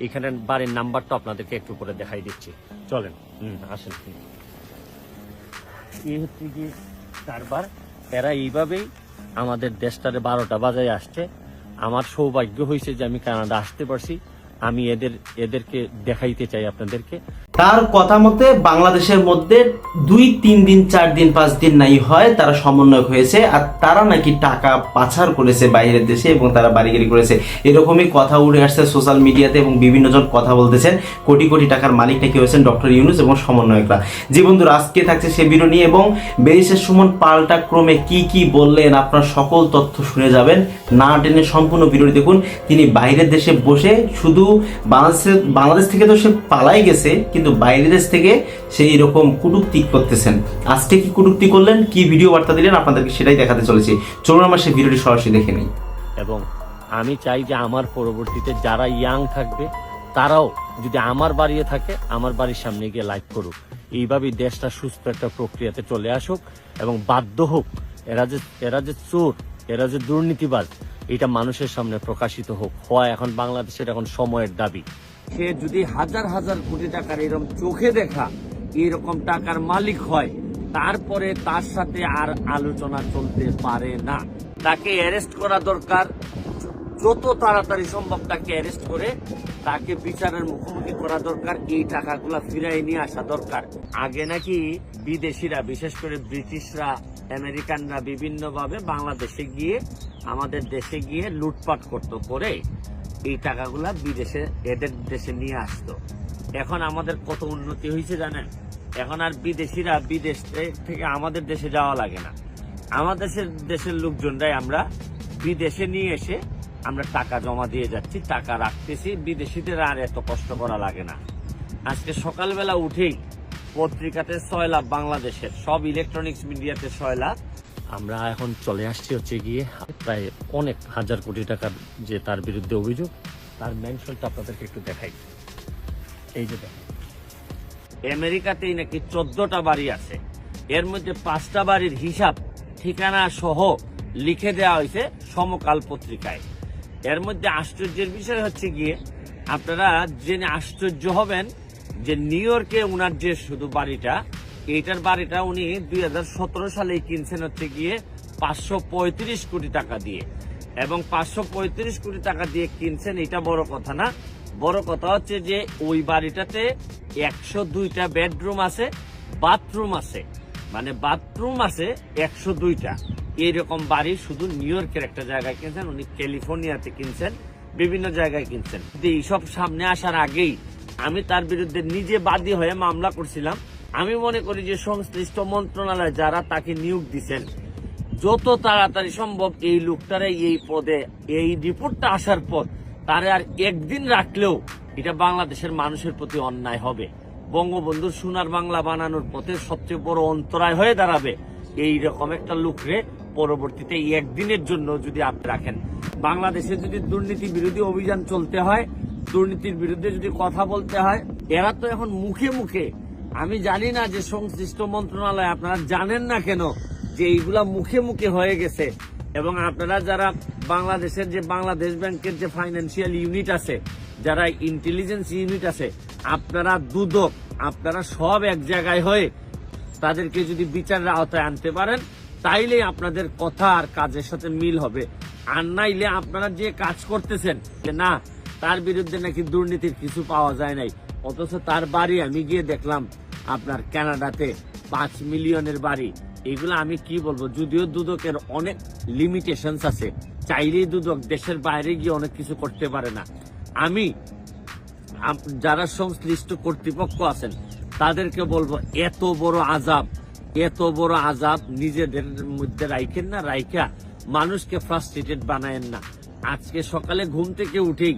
এখানে বাড়ির নাম্বারটা আপনাদেরকে একটু করে দেখাই দিচ্ছি। চলেন, হুম, আসেন। এই হচ্ছে কি কারবার। এরা এইভাবেই আমাদের দেশটার বারোটা বাজায় আসছে। আমার সৌভাগ্য হয়েছে যে আমি কানাডা আসতে পারছি। আমি এদের, এদেরকে দেখাইতে চাই আপনাদেরকে। তার কথা মতে বাংলাদেশের মধ্যে দুই, তিন দিন, চার দিন, পাঁচ দিন নাই হয় তারা সমন্বয় হয়েছে আর তারা নাকি টাকা পাচার করেছে বাইরের দেশে এবং তারা বাড়িগাড়ি করেছে। এরকমই কথা উঠে আসছে সোশ্যাল মিডিয়াতে এবং বিভিন্ন জন কথা বলতেছেন। কোটি কোটি টাকার মালিক নাকি হয়েছেন ডক্টর ইউনুস এবং সমন্বয়করা। জি বন্ধুরা, আজকে থাকছে সে ভিডিও নিয়ে এবং বেরিসের সুমন পাল্টা ক্রমে কি কি বললেন আপনার সকল তথ্য শুনে যাবেন। না টেনে সম্পূর্ণ বিরোধী দেখুন, তিনি বাইরের দেশে বসে শুধু বাংলাদেশে বাংলাদেশ থেকে তো সে পালাই গেছে, কিন্তু বাইরের দেশ থেকে সে এরকম কুটুক্তি করতেছেন। আজকে কি কুটুক্তি করলেন? কি ভিডিও বার্তা দিলেন? আপনাদেরকে সেটাই দেখাতে চলেছি। চলুন আমরা সেই ভিডিওটি সরাসরি দেখে নিই। এবং আমি চাই যে আমার পরবর্তীতে যারা ইয়াং থাকবে, তারাও যদি আমার বাড়িতে থাকে, আমার বাড়ির সামনে গিয়ে লাইক করুক। এইভাবেই দেশটা সুস্থ একটা প্রক্রিয়াতে চলে আসুক এবং বাধ্য হোক। এরা যে এরা যে চোর, এরা যে দুর্নীতিবাজ, এটা মানুষের সামনে প্রকাশিত হোক। হয় এখন বাংলাদেশের এখন সময়ের দাবি। সে যদি হাজার হাজার কোটি টাকার এরকম চোখে দেখা এরকম টাকার মালিক হয়, তারপরে তার সাথে আর আলোচনা চলতে পারে না। তাকে অ্যারেস্ট করা দরকার। যত তাড়াতাড়ি সম্ভব তাকে অ্যারেস্ট করে, তাকে বিচারের মুখোমুখি করা দরকার। এই টাকাগুলা ফিরাই নিয়ে আসা দরকার। আগে নাকি বিদেশিরা, বিশেষ করে ব্রিটিশরা, আমেরিকানরা বিভিন্নভাবে বাংলাদেশে গিয়ে, আমাদের দেশে গিয়ে লুটপাট করতো করে। এই টাকাগুলা বিদেশে, এদের দেশে নিয়ে আসতো। এখন আমাদের কত উন্নতি হয়েছে জানেন? এখন আর বিদেশিরা বিদেশ থেকে আমাদের দেশে যাওয়া লাগে না। আমাদের দেশের লোকজনরাই আমরা বিদেশে নিয়ে এসে আমরা টাকা জমা দিয়ে যাচ্ছি, টাকা রাখতেছি। বিদেশিদের আর এত কষ্ট করা লাগে না। আজকে সকালবেলা উঠেই পত্রিকাতে ছয় লাভ বাংলাদেশের, সব ইলেকট্রনিক্স মিডিয়াতে ছয় লাভ আমরা এখন চলে আসছি হচ্ছে গিয়ে প্রায় অনেক হাজার কোটি টাকার যে তার বিরুদ্ধে অভিযোগ, তার মেনশনটা আপনাদেরকে একটু দেখাই। এই যে দেখেন। আমেরিকাতেই নাকি চোদ্দটা বাড়ি আছে। এর মধ্যে পাঁচটা বাড়ির হিসাব, ঠিকানা সহ লিখে দেওয়া হয়েছে সমকাল পত্রিকায়। এর মধ্যে আশ্চর্যের বিষয় হচ্ছে গিয়ে, আপনারা জেনে আশ্চর্য হবেন যে নিউ ইয়র্কে উনার যে শুধু বাড়িটা এইটার বাড়িটা উনি দুই হাজার সতেরো সালে কিনছেন হচ্ছে গিয়ে পাঁচশো পঁয়ত্রিশ কোটি টাকা দিয়ে। এবং পাঁচশো পঁয়ত্রিশ কোটি টাকা দিয়ে কিনছেন, এটা বড় কথা না। বড় কথা হচ্ছে যে ওই বাড়িটাতে একশো দুইটা বেডরুম আছে, বাথরুম আছে। মানে বাথরুম আছে একশো দুইটা। এইরকম বাড়ি শুধু নিউ ইয়র্কের একটা জায়গায় কিনছেন, উনি ক্যালিফোর্নিয়াতে কিনছেন, বিভিন্ন জায়গায় কিনছেন। এইসব সামনে আসার আগেই আমি তার বিরুদ্ধে নিজে বাদী হয়ে মামলা করছিলাম। আমি মনে করি যে সংশ্লিষ্ট মন্ত্রণালয় যারা তাকে নিয়োগ দিচ্ছেন যত তাড়াতাড়ি সম্ভব এই লোকটারে এই পদে, এই রিপোর্টটা আসার পর তারে আর একদিন রাখলেও এটা বাংলাদেশের মানুষের প্রতি অন্যায় হবে। বঙ্গবন্ধুর সোনার বাংলা বানানোর পথে সবচেয়ে বড় অন্তরায় হয়ে দাঁড়াবে এই রকম একটা লোকরে পরবর্তীতে একদিনের জন্য যদি আপনি রাখেন। বাংলাদেশে যদি দুর্নীতি বিরোধী অভিযান চলতে হয়, দুর্নীতির বিরুদ্ধে যদি কথা বলতে হয়, এরা তো এখন মুখে মুখে আমি জানি না যে সংশ্লিষ্ট মন্ত্রণালয় আপনারা জানেন না কেন যে এইগুলা মুখে মুখে হয়ে গেছে এবং আপনারা যারা বাংলাদেশের যে বাংলাদেশ ব্যাংকের যে ফাইন্যান্সিয়াল ইউনিট আছে, যারা ইন্টেলিজেন্স ইউনিট আছে, আপনারা দুদক, আপনারা সব এক জায়গায় হয়ে তাদেরকে যদি বিচারের আওতায় আনতে পারেন, তাইলে আপনাদের কথা আর কাজের সাথে মিল হবে। আর নাইলে আপনারা যে কাজ করতেছেন, যে না, তার বিরুদ্ধে নাকি দুর্নীতির কিছু পাওয়া যায় নাই অথচ তার বাড়ি আমি গিয়ে দেখলাম, আপনার কানাডাতে পাঁচ মিলিয়নের বাড়ি। এগুলো আমি কি বলব? যদিও দুদকের অনেক লিমিটেশনস আছে, চাইলেই দুদক দেশের বাইরে গিয়ে অনেক কিছু করতে পারে না। আমি যারা সংশ্লিষ্ট কর্তৃপক্ষ আছেন, তাদেরকে বলব, এত বড় আজাব, এত বড় আজাব নিজেদের মধ্যে রাইখেন না, রাইখা মানুষকে ফ্রাস্ট্রেটেড বানায়েন না। আজকে সকালে ঘুম থেকে উঠেই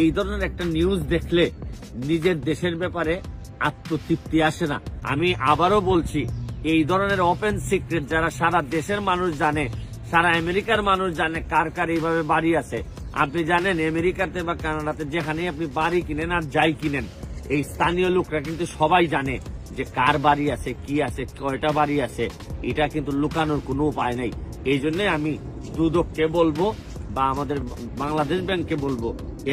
এই ধরনের একটা নিউজ দেখলে নিজের দেশের ব্যাপারে আত্মতৃপ্তি আসে না। আমি আবারও বলছি, এই ধরনের ওপেন সিক্রেট যারা সারা দেশের মানুষ জানে, সারা আমেরিকার মানুষ জানে কার কার এইভাবে বাড়ি আছে। আপনি জানেন, আমেরিকাতে বা কানাডাতে যেখানে আপনি বাড়ি কিনেন আর যাই কিনেন, এই স্থানীয় লোকরা কিন্তু সবাই জানে যে কার বাড়ি আছে, কি আছে, কয়টা বাড়ি আছে। এটা কিন্তু লুকানোর কোনো উপায় নেই। এই জন্য আমি দুদককে বলব বা আমাদের বাংলাদেশ ব্যাংককে বলব,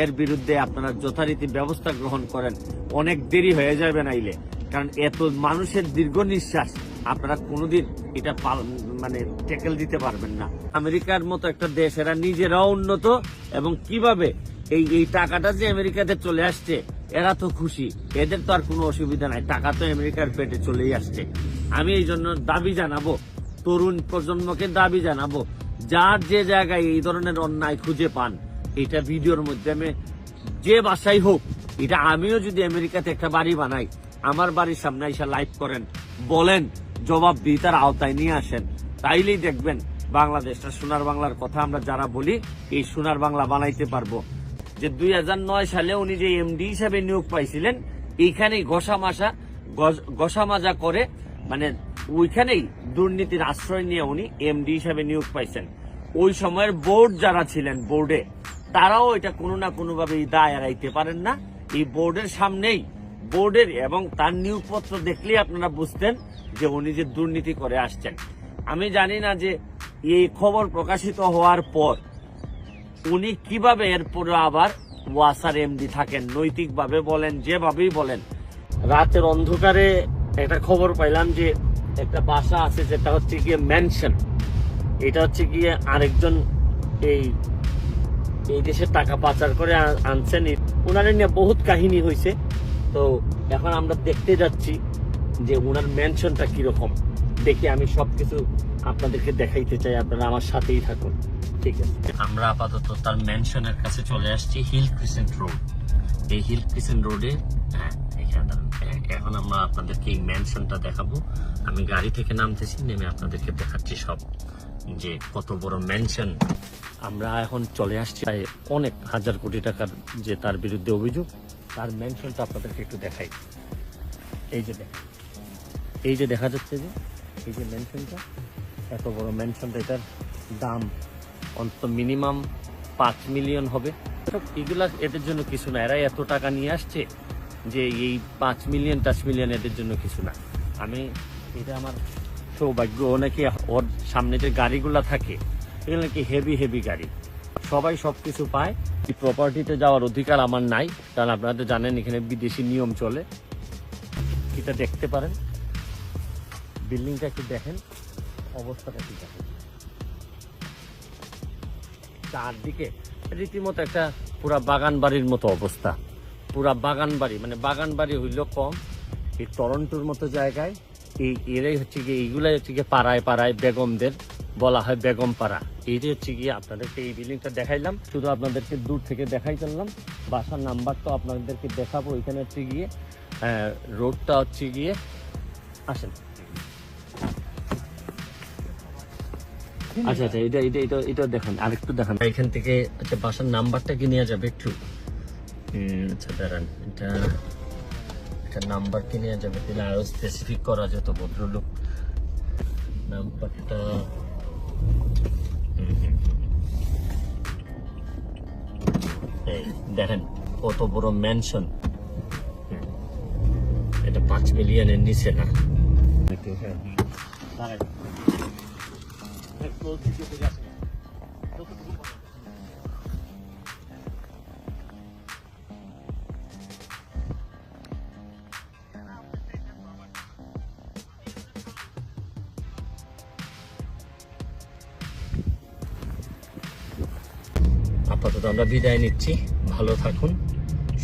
এর বিরুদ্ধে আপনারা যথারীতি ব্যবস্থা গ্রহণ করেন। অনেক দেরি হয়ে যাবে না নাইলে। কারণ এত মানুষের দীর্ঘ নিঃশ্বাস, আপনারা কোনোদিন এটা মানে ট্যাকেল দিতে পারবেন না। আমেরিকার মতো একটা দেশ, এরা নিজেরাও উন্নত এবং কীভাবে এই এই টাকাটা যে আমেরিকাতে চলে আসছে, এরা তো খুশি। এদের তো আর কোনো অসুবিধা নাই, টাকা তো আমেরিকার পেটে চলেই আসছে। আমি এই জন্য দাবি জানাব, তরুণ প্রজন্মকে দাবি জানাব যার যে জায়গায় এই ধরনের অন্যায় খুঁজে পান, এটা ভিডিওর মাধ্যমে যে বাসাই হোক, এটা আমিও যদি আমেরিকাতে একটা বাড়ি বানাই, আমার বাড়ির সামনে এসে লাইভ করেন, বলেন, জবাব দিই তার আওতায় নিয়ে আসেন, তাইলেই দেখবেন বাংলাদেশটা সোনার বাংলার কথা আমরা যারা বলি, এই সোনার বাংলা বানাইতে পারব। যে দুই হাজার নয় সালে উনি যে এমডি হিসাবে নিয়োগ পাইছিলেন, এইখানেই ঘষা মাসা ঘষা মাজা করে মানে ওইখানেই দুর্নীতির আশ্রয় নিয়ে উনি এমডি হিসাবে নিয়োগ পাইছেন। ওই সময়ের বোর্ড যারা ছিলেন বোর্ডে, তারাও এটা কোনো না কোনো ভাবে এই দায় এড়াইতে পারেন না। এই বোর্ডের সামনেই বোর্ডের এবং তার নিয়োগপত্র দেখলেই আপনারা বুঝতেন যে উনি যে দুর্নীতি করে আসছেন। আমি জানি না যে এই খবর প্রকাশিত হওয়ার পর উনি কীভাবে এরপরে আবার ওয়াসার এমডি থাকেন, নৈতিকভাবে বলেন, যেভাবেই বলেন। রাতের অন্ধকারে একটা খবর পাইলাম যে একটা বাসা আছে যেটা হচ্ছে গিয়ে ম্যানশন এটা হচ্ছে গিয়ে আরেকজন এই এই দেশের টাকা পাচার করে আন- আনছেন। ওনার নিয়ে বহুত কাহিনী হয়েছে তো এখন আমরা দেখতে যাচ্ছি যে ওনার ম্যানশনটা কীরকম। দেখি আমি সবকিছু আপনাদেরকে দেখাইতে চাই। আপনারা আমার সাথেই থাকুন। ঠিক আছে। আমরা আপাতত তার ম্যানশনের কাছে চলে আসছি হিল ক্রিসেন্ট রোড। এই হিল ক্রিসেন্ট রোডে হ্যাঁ এখানে এখন আমরা আপনাদেরকে এই ম্যানশনটা দেখাবো। আমি গাড়ি থেকে নামতেছি, নেমে আপনাদেরকে দেখাচ্ছি সব যে কত বড় ম্যানশন আমরা এখন চলে আসছি অনেক হাজার কোটি টাকার যে তার বিরুদ্ধে অভিযোগ, তার ম্যানশনটা আপনাদেরকে একটু দেখাই। এই যে দেখেন, এই যে দেখা যাচ্ছে যে, এই যে ম্যানশনটা এত বড় ম্যানশনটা এটার দাম অন্তত মিনিমাম পাঁচ মিলিয়ন হবে। এগুলা এদের জন্য কিছু না এরা এত টাকা নিয়ে আসছে। যে এই পাঁচ মিলিয়ন টাচ মিলিয়ন এদের জন্য কিছু না। আমি, এটা আমার সৌভাগ্য। ও নাকি ওর সামনে যে গাড়িগুলা থাকে, এগুলো নাকি হেভি হেভি গাড়ি। সবাই সব কিছু পায়। এই প্রপার্টিতে যাওয়ার অধিকার আমার নাই, কারণ আপনারা তো জানেন, এখানে বিদেশি নিয়ম চলে। এটা দেখতে পারেন। বিল্ডিংটা একটু দেখেন। অবস্থাটা কি দেখেন। চারদিকে রীতিমতো একটা পুরা বাগান বাড়ির মতো অবস্থা। পুরা বাগান বাড়ি মানে বাগান বাড়ি হইলেও কম। এই টরন্টোর মতো জায়গায়, এই এরাই হচ্ছে গিয়ে, এইগুলাই হচ্ছে গিয়ে পাড়ায় পাড়ায় বেগমদের বলা হয় বেগম পাড়া এইটাই হচ্ছে গিয়ে আপনাদেরকে এই বিল্ডিংটা দেখাইলাম। শুধু আপনাদেরকে দূর থেকে দেখাই চললাম বাসার নাম্বার তো আপনাদেরকে দেখাবো। এখানে হচ্ছে গিয়ে রোডটা হচ্ছে গিয়ে, আসেন। আচ্ছা আচ্ছা এটা এটা এটা এটা দেখেন, আরেকটু দেখান। এখান থেকে আচ্ছা বাসার নাম্বারটা কি নেওয়া যাবে একটু? আচ্ছা দাঁড়ান এটা এটা নাম্বার কি নেওয়া যাবে তাহলে স্পেসিফিক করা যেত ভদ্রলোক। নাম্বারটা দেখেন কত বড় ম্যানশন এটা পাঁচ মিলিয়নের নিচে না। হ্যাঁ। দাঁড়ান। আপাতত আমরা বিদায় নিচ্ছি। ভালো থাকুন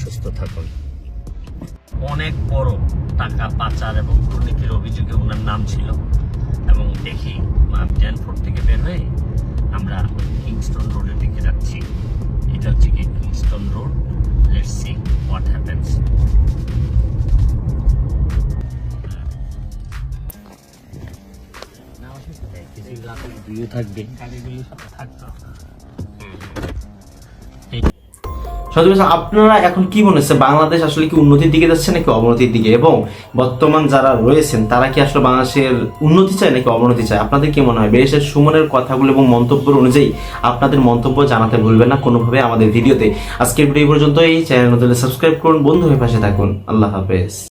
সুস্থ থাকুন। অনেক বড় টাকা পাচার এবং দুর্নীতির অভিযোগে ওনার নাম ছিল এবং দেখি ড্যানফোর্ড থেকে বের হয়ে আমরা কিংস্টন রোডের দিকে যাচ্ছি। এটা হচ্ছে কি Kingston road. Let's see what happens থাকবে। গাড়িগুলির সাথে থাকতো। আপনারা এখন কি মনে হচ্ছে? বাংলাদেশ আসলে কি উন্নতির দিকে যাচ্ছে নাকি অবনতির দিকে? এবং বর্তমান যারা রয়েছেন, তারা কি আসলে বাংলাদেশের উন্নতি চায় নাকি অবনতি চায়? আপনাদের কি মনে হয়? বেশের সুমনের কথাগুলো এবং মন্তব্য অনুযায়ী আপনাদের মন্তব্য জানাতে ভুলবেন না কোনোভাবে আমাদের ভিডিওতে। আজকের ভিডিও পর্যন্ত এই চ্যানেল সাবস্ক্রাইব করুন। বন্ধু হয়ে পাশে থাকুন। আল্লাহ হাফেজ।